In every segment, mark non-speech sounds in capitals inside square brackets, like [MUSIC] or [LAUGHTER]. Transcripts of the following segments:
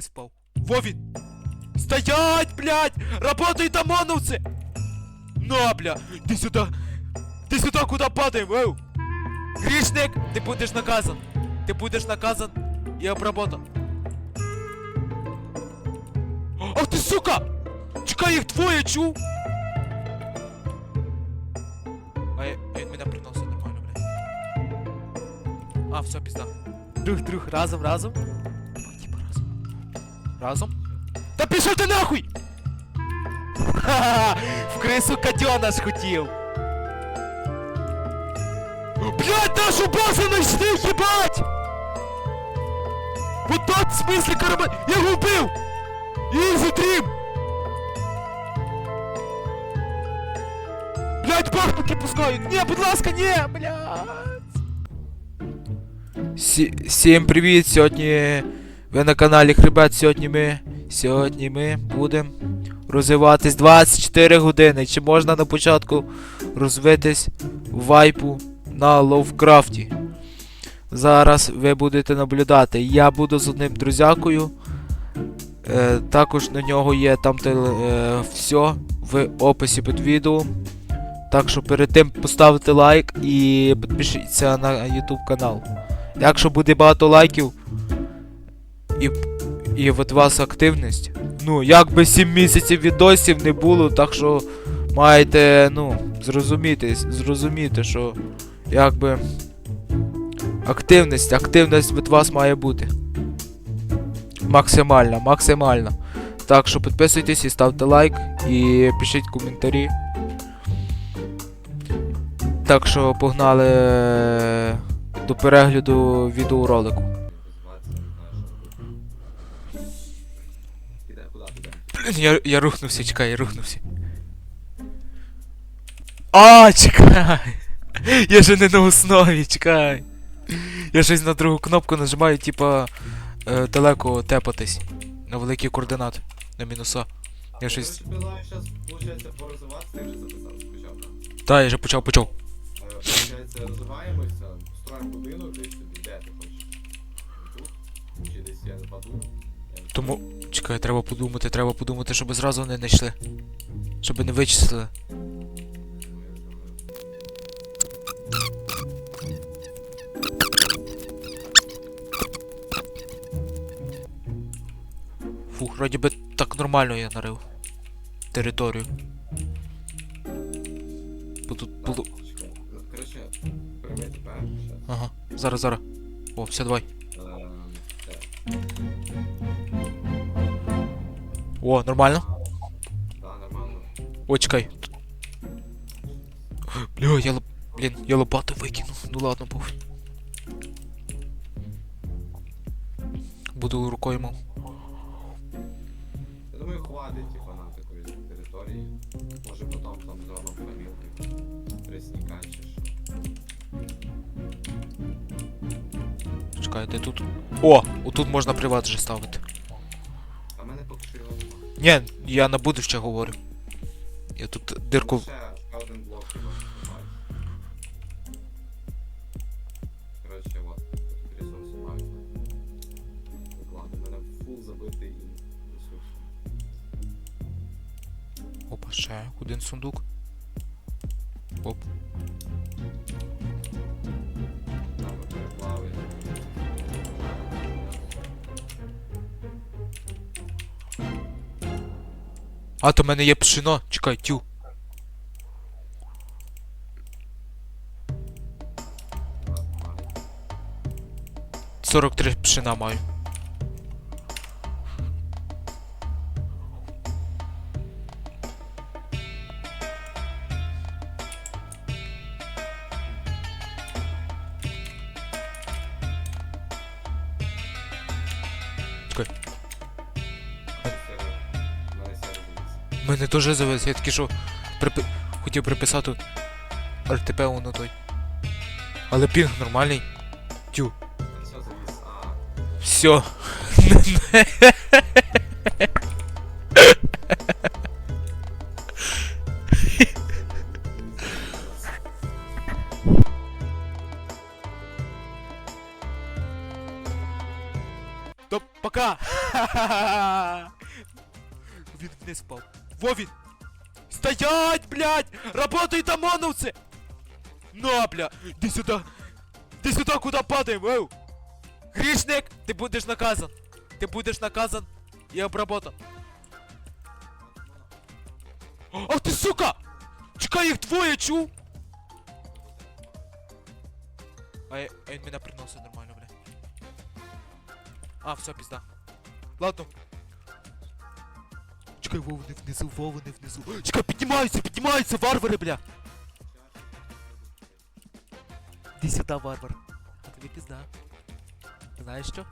спав. Во він! Стоять, блядь! Работают ОМОНовцы! На, бля! Ти сюда! Ти сюда, куда падаем, эу! Грішник! Ти будеш наказан! Ти будеш наказан і обработан. Ах ти сука! Чекай, їх двоє, чув! А я- він мене приносить нормально, блядь. А, все, пізда. Друг, друг, разом, разом. Давай, типа, разом. Разом? Та пішов ти нахуй! [LAUGHS] Ха-ха! В крису котенаш хотів! Блять, нашу базу знайшли, ебать! Вот тот в смысле карабан... Я його вбив! Ізі дрім! Блять, бахнуки пускаю! Не, будь ласка, не, блять! Всім привіт! Сьогодні Ви на каналі Хребет. Сьогодні ми. Сьогодні ми будемо розвиватись 24 години. Чи можна на початку розвитись вайпу на Ловкрафті? Зараз ви будете наблюдати. Я буду з одним друзякою. Е, також на нього є там е, все в описі під відео. Так що перед тим поставте лайк і підпишіться на YouTube канал. Якщо буде багато лайків і, і від вас активність. Ну, як би 7 місяців відосів не було, так що маєте, ну, зрозуміти, зрозуміти, що якби активність, активність від вас має бути. Максимальна, максимальна. Так що підписуйтесь і ставте лайк і пишіть коментарі. Так що погнали до перегляду відеоролику. Куди? Блін, я, я рухнувся, чекай, я рухнувся. А, чекай! Я же не на основі, чекай. Я щось на другу кнопку нажимаю, типа е, далеко тепатись. На великі координати. На мінуса. Я щось. Предлагаю зараз, виходить, порозвиватися, ти вже записав спочатку. Та, я вже почав, почав. Е, Виходить, розвиваємося, строїмо будинок, десь собі, де ти хочеш? Тут? Чи десь я не Тому. Чекай, треба подумати, треба подумати, щоб зразу не знайшли. Щоб не вичислили. Фух, вроді би так нормально я нарив. Територію. Бо тут було. Ага, зараз, зараз. О, все, давай. О, нормально. Да, нормально. О, чекай. Бля, я лоп... Блін, я лопату викинув. Ну ладно, похуй. Буду рукою мав. Я думаю, хватить, типа, нам такої території. Може потім там зробимо промілки. Пресніка чи що. Чекай, де тут? О! Отут можна приват вже ставити. Ні, я на будуще говорю. Я тут дирку. Один блок його маю. В мене фул забитий ресурсом. Опа, ще один сундук. А, то в мене є пшено. Чекай, тю. Сорок три пшена маю. Мене теж завис, я таки що припи... хотів приписати РТП воно той. Але пінг нормальний. Тю. Все [LAUGHS] Работают ОМОНовцы! На, бля! Иди сюда! Иди сюда, куда падаем, эу! Грішник! Ти будеш наказан! Ти будеш наказан і обработан. Ах ти сука! Чекай, їх двоє, чув! А, я- а він мене приносить нормально, бля. А, все, пізда. Ладно. Чекай, Вова не внизу, Вова не внизу. Чекай, піднімаються, піднімаються, варвари, бля! Іди сюди, варвар. А тобі пізда. Знаєш що?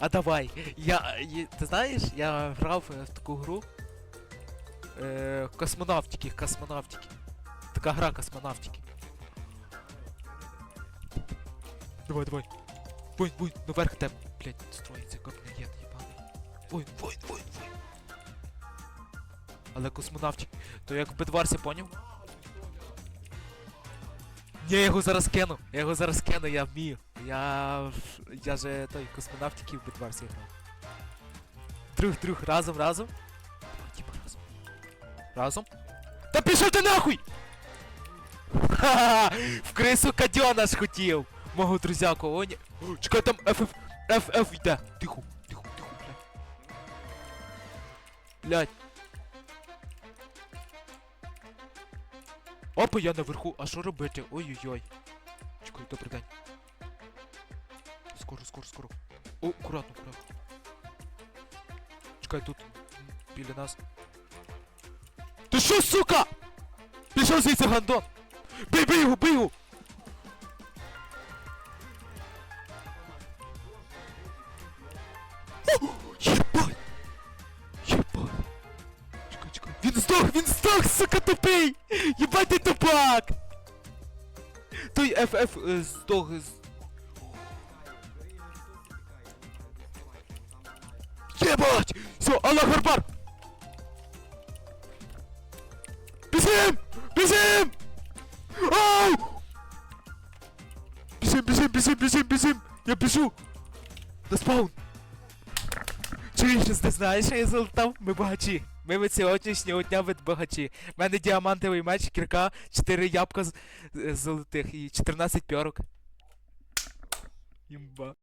А давай. Я. є- Ти знаєш, я грав е, в таку гру. Е, космонавтики, космонавтики. Така гра космонавтики. Давай, давай. Воин, воин, наверх тебе, блядь, строїться, як наєд, єбаний. Воин, воин, воин, воин. Але космонавтик, то як Бедварсі, поняв? Ні, я його зараз кину. Я його зараз кину, я вмію. Я. Я же той космонавтики в Бедварсі грав. Друг, друг, разом, разом. Типа, разом. Разом? Та пішов ти нахуй! Ха-ха! В крису кадьона ж хотів! Мого друзяку, о. Чекай, там FF, FF йде. Тихо, тихо, тихо, блядь. Блядь. Опа, я наверху, а що робити? Ой-ой-ой. Чекай, добрий день. Скоро, скоро, скоро. О, акуратно, акуратно. Чекай, тут біля нас. Ти що, сука? Пішов звідси гандон! Бий, бий його, бий його! Єбать ти тупак! Той FF е, здох. Єбать! Все, Аллах Акбар! Біжим! Біжим! Ау! Біжим, біжим, біжим, біжим, біжим! Я біжу! На спаун! Чуєш, ти знаєш, я залутав? Ми багачі. Ми від сьогоднішнього дня від багачі. У мене діамантовий меч, кірка, 4 ябка з, золотих і 14 пьорок. Імба.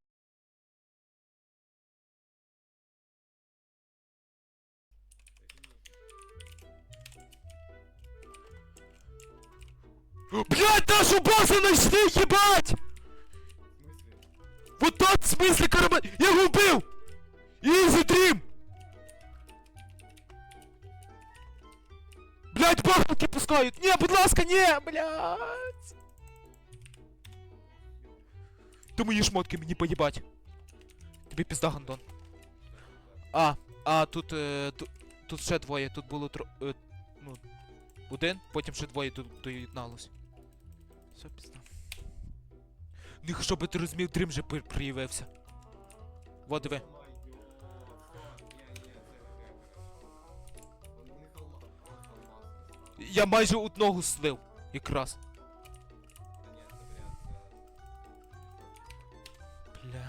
Блять, нашу базу нашли, ебать! Вот тот в смысле карабан... Я его убил! Изи дрим! Блять, бахнуки пускают! Не, будь ласка, не, блять! Ти мої шмотки мені поїбать. Тобі пізда, гандон. А, а, тут, е, ту- тут ще двоє, тут було тро... Е, ну, один, потім ще двоє тут доєдналось. Все, пізда. Них, щоб ти розумів, дрим же при- проявився. Вот диви. Я майже одного слив. Якраз. Бля.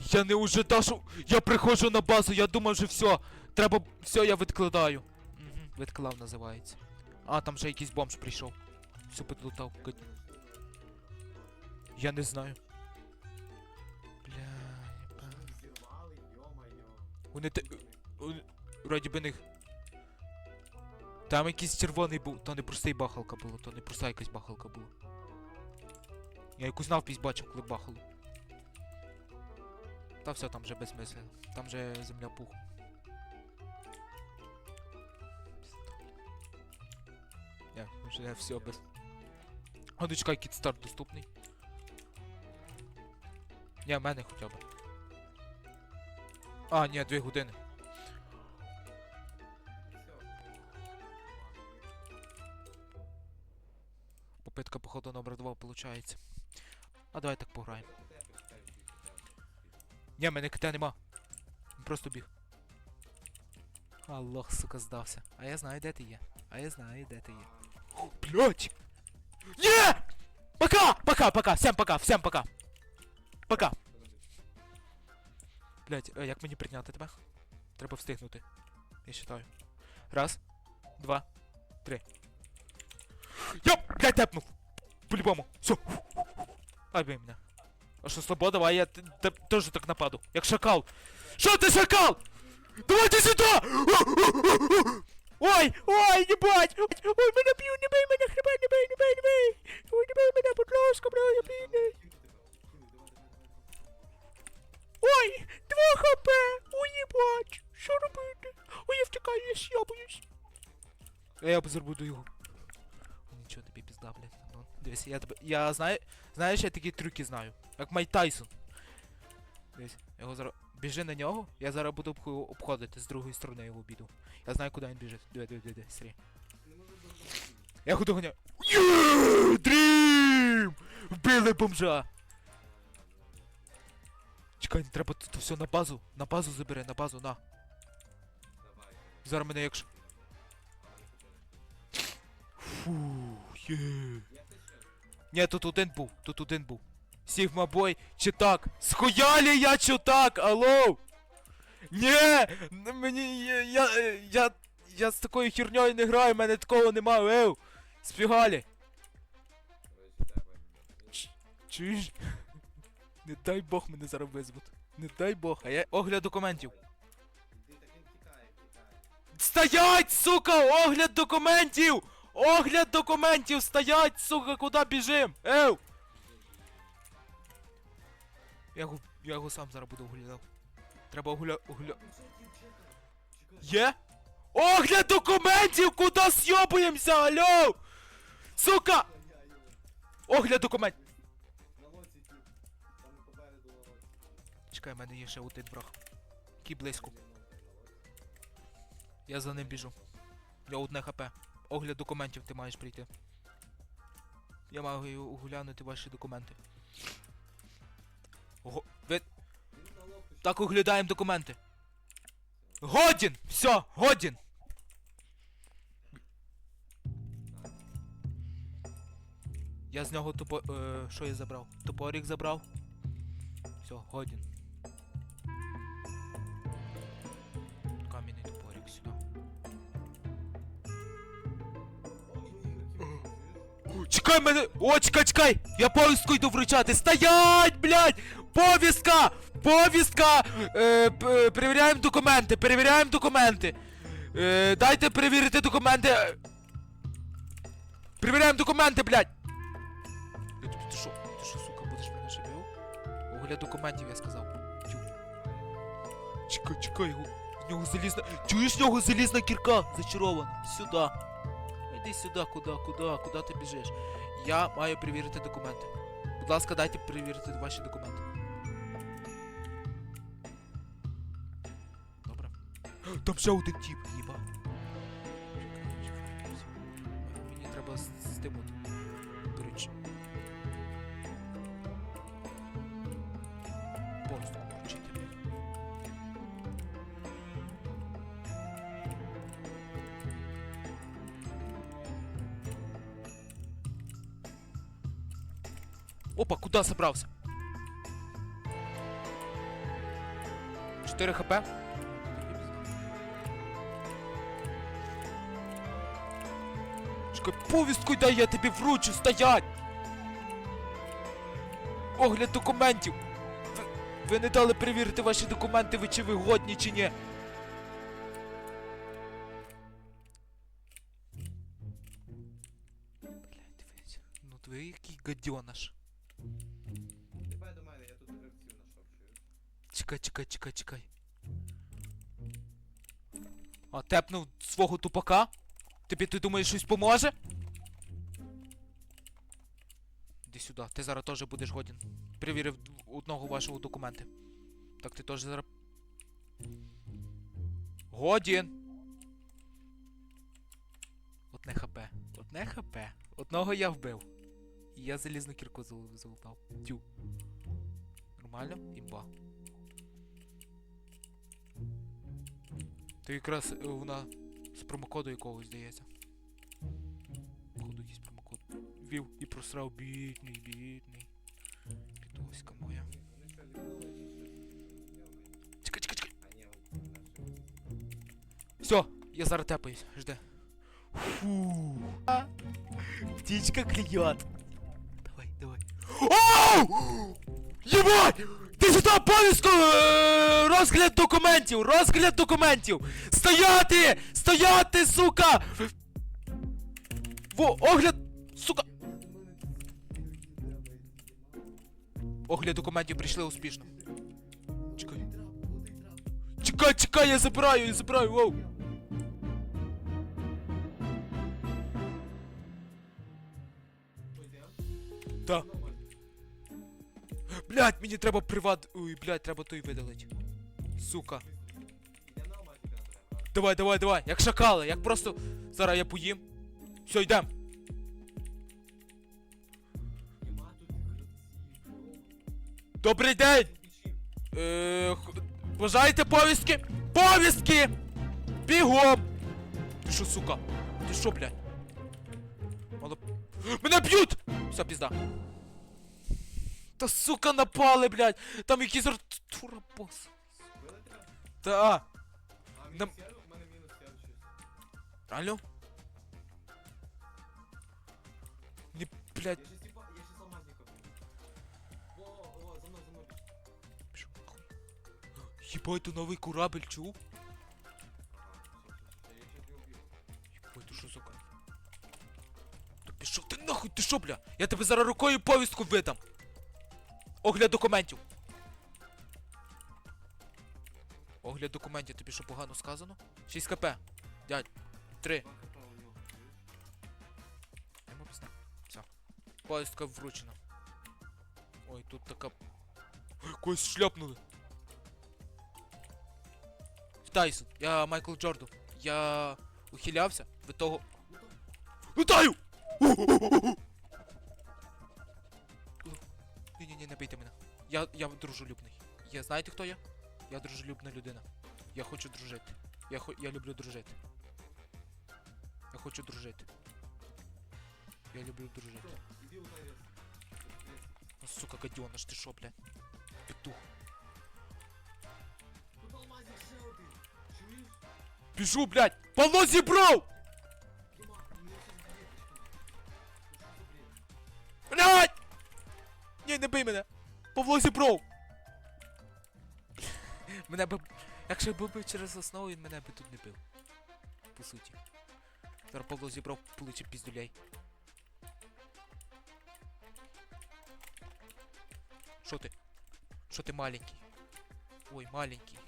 Я не ожидав, що... Я приходжу на базу, я думав, що все. Треба. Все, я відкладаю. Угу, відклав називається. А, там вже якийсь бомж прийшов. Все підлутав. Я не знаю. Бля. Вони те. вони- Вроді би них. Там якийсь червоний був, то не простий бахалка було, то не проста якась бахалка була. Я якусь навпісь бачив, коли бахало. Та все там вже безсмислено. Там вже земля пух. Я, вже все без. А ну чекай, кітстарт доступний. Ні, в мене хоча б. А, ні, дві години. Попитка, походу, номер 2 получається. А давай так пограємо. Ні, мене КТ нема. Просто біг. А лох, сука, здався. А я знаю, де ти є. А я знаю, де ти є. О, блядь! Пока! Пока, пока! Всем пока, всем пока! Пока! Блять, е, як мені прийняти тебе? Треба встигнути. Я считаю. Раз, два, три. Я, блядь, тепнув! По-любому. Все. Ай, бей мене. А що, слабо, давай я т- т- теж так нападу. Як шакал. Що ти шакал? Давайте сюди! Ой, ой, не бать! Ой, мене б'ють, не бий мене, хребе, не бий, не бий, не бий! Ой, не бий мене, будь ласка, бля, я бідний. Ой, 2 хп! Ой, їбать! Що робити? Ой, я втікаю, я с'ябуюсь. Я позарбуду його. Пізда, блядь. Ну, дивись, я тебе. Я знаю. Знаєш, я такі трюки знаю. Як Майк Тайсон. Дивись, його зараз. Біжи на нього, я зараз буду обходити з другої сторони його обіду. Я знаю, куди він біжить. Диви, диви, диви, стрій. Я його доганяю. Є! Дрім! Вбили бомжа! Чекай, не треба тут все на базу. На базу забери, на базу, на. Зараз мене якщо. Фу, є. Ні, тут один був, тут один був. Сігма бой, чи так? Схуялі я чи так, алло? Ні! Мені. Я, я, я, я з такою херньою не граю, мене такого немає, ев! Спігалі! Чуєш? Не дай Бог мене зараз визвуть. Не дай Бог, а я огляд документів. Стоять, сука! Огляд документів! Огляд документів! Стоять, сука, куди біжим? Ев! Я його, я його сам зараз буду оглядав. Треба огля... огля... Є? Огляд документів! Куди сьобуємося, алло? Сука! Огляд документів! Чекай, в мене є ще один враг. Який близько. Я за ним біжу. Я одне хп. Огляд документів ти маєш прийти. Я маю оглянути ваші документи. Ого, ви так оглядаємо документи. Годін! Все, годін! Я з нього топо... Е, що я забрав? Топорик забрав. Все, годін. Чекай мене! О, чекай, чекай! Я повістку йду вручати! Стоять, блядь! Повістка! Повістка! Е, перевіряємо документи, перевіряємо документи. Е, дайте перевірити документи. Перевіряємо документи, блядь! Тобі, ти що, ти що, сука, будеш мене живив? Огляд документів, я сказав. Чекай, чекай, його. В нього залізна. Чуєш в нього залізна кірка зачарована. Сюди. Іди сюди, куди, куди, куди ти біжиш? Я маю перевірити документи. Будь ласка, дайте перевірити ваші документи. Добре. Там ще один тіп, їба. Мені треба з, Опа, куда собрался? 4 хп. Чекай, повістку дай, я тобі вручу, стоять! Огляд документів! Ви, ви не дали перевірити ваші документи, ви чи ви годні, чи ні? Блядь, дивись. Ну ви який гадьонаш. Чекай, чекай, чекай, чекай. А тепнув свого тупака? Тобі ти думаєш щось поможе? Іди сюди, ти зараз теж будеш годен. Перевірив одного вашого документи. Так ти теж зараз. Годін! Одне хп. Одне хп. Одного я вбив. І я залізну кірку зал- залутав. Тю. Нормально? Імба. Та якраз е, вона з промокоду якогось здається. Походу якийсь промокод. Вів і просрав бідний, бідний. Бідоська моя. Чекай, чекай, чекай. Все, я зараз тепаюсь, жди. Фу. Птичка клюет. Давай, давай. Оу! Ебать! Ты сюда повестку! Розгляд документів! Розгляд документів! Стояти! Стояти, сука! Во, огляд! Сука! Огляд документів прийшли успішно. Чекай. Чекай, чекай, я забираю, я забираю, воу! Та. Блять, мені треба приват. Ой, блять, треба той видалить. Сука. Давай, давай, давай, як шакали, як просто. Зараз я поїм. Все, йдем. Добрий день! Е, бажаєте повістки? Повістки! Бігом! Ти що, сука? Ти що, блядь? Мало... Мене б'ють! Все, пізда. Та сука напали, блядь! Там якийсь артура бос. Та. А, мінус сіру? У мене мінус сіру щось. Алло? Не, блядь. Я щас типа, я щас алмазника. Во, во, за мною, за мною. Пішов. Єбать, то новий корабль, чув? Ага, все, все, все, я щас його б'ю. Єбать, ти що за кайф? Та пішов ти нахуй, ти що, бля? Я тебе зараз рукою повістку видам. Огляд документів. Огляд документів, тобі що погано сказано? 6 кп. Дядь. 3. Два хп у нього. Пізна. Все. Повістка вручена. Ой, тут така. Когось шляпнули. Тайсон, я Майкл Джордан. Я ухилявся від того. Вітаю! Ні, ні, ні, не бийте мене. Я, я дружелюбний. Я знаєте хто я? Я дружелюбна людина. Я хочу дружити. Я, хо... я люблю дружити. Я хочу дружити. Я люблю дружити. Все, іди у той рез. Рез. Ну, сука, гадьоныш, ти шо, блядь? Петух. Тут алмазик ще один. Чуєш? Біжу, блядь! Павло зібров! Дима, у мене щас клеточка. Що за бред? Блядь! Ні, не бий мене! Павло зібров! Мене би... Якщо б бив через основу, він мене би тут не бив. По суті. Зараз Павло зібров получить піздюлей. Що ти? Що ти маленький? Ой, маленький.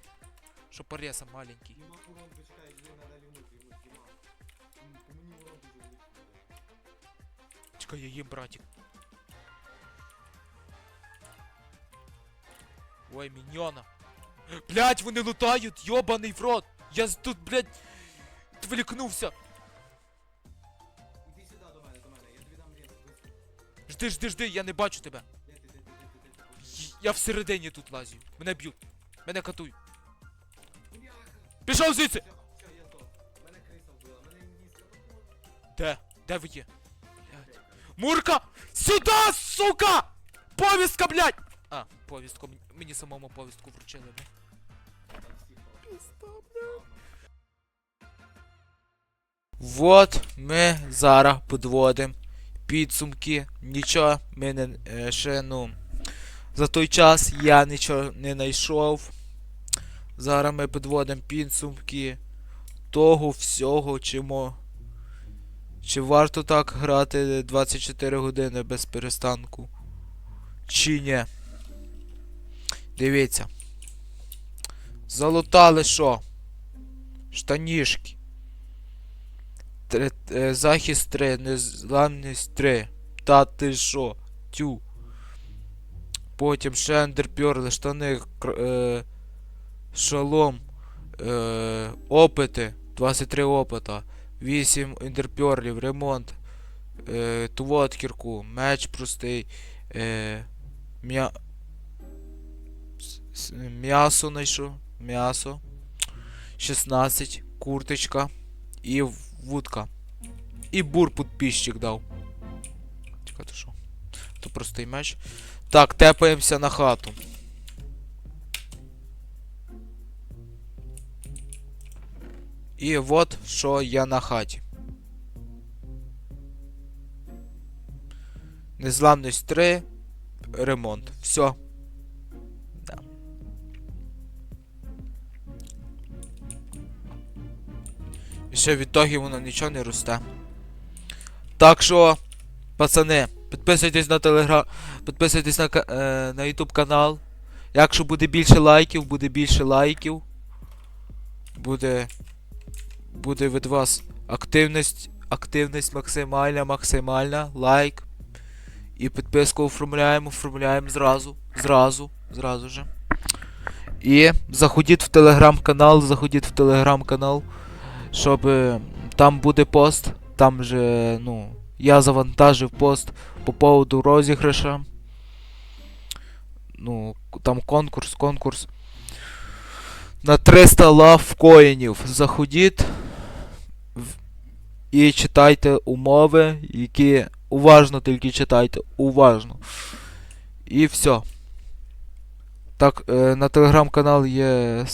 Що пореза маленький. Дима, урон, почекай, лівнуть, лівнуть, Дима. По мені урон дуже великий. Чекай, я їм, братик. Ой, міньона. Блять, вони лутають, йобаний в рот. Я тут, блять, відволікнувся. Іди сюди до мене, до мене, я тобі дам рез. Жди, жди, жди, я не бачу тебе. Де ти, де ти, де ти, де ти. Й- Я всередині тут лазю. Мене б'ють. Мене катують. Бляха! Пішов звідси! Все, все, я здох. Мене криса вбила, мене індійська. Де? Де ви є? Блядь. Мурка! Сюда, сука! Повістка, блядь! А, повістку, мені- мені самому повістку вручили, блядь. Вот ми зараз підводимо підсумки. Нічого ми не е, ще ну. За той час я нічого не знайшов. Зараз ми підводимо підсумки того всього, чому. Чи варто так грати 24 години без перестанку? Чи ні? Дивіться. Залутали що? Штанішки. Три, е, захист 3, незламність 3. Та ти що? Тю. Потім ще ендерпьорли, штани, е, шолом, е, опити, 23 опита, 8 ендерпьорлів, ремонт, е, твоткірку, меч простий, е, м'я... м'ясо знайшов, м'ясо, 16, курточка і вудка. І бур підписчик дав. Чекай, то що? То простий меч. Так, тепаємося на хату. І от що я на хаті. Незламність 3. Ремонт. Все. І ще в ітогі воно нічого не росте. Так що, пацани, підписуйтесь на телеграм. Підписуйтесь на, е, на YouTube канал. Якщо буде більше лайків, буде більше лайків. Буде. Буде від вас активність. Активність максимальна, максимальна. Лайк. І підписку оформляємо, оформляємо зразу. Зразу. Зразу же. І заходіть в телеграм-канал, заходіть в телеграм-канал, щоб е, там буде пост. Там же, ну, я завантажив пост по поводу розіграша. Ну, там конкурс, конкурс. На 300 лав коїнів. Заходіть і читайте умови, які уважно тільки читайте. Уважно. І все. Так, е, на телеграм-канал є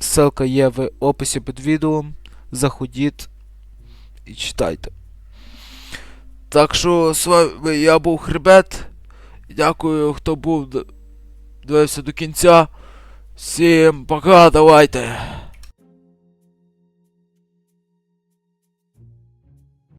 ссылка є в описі під відео. Заходіть і читайте. Так що з вами я був Хребет. Дякую, хто був дивився до кінця. Всім пока, давайте.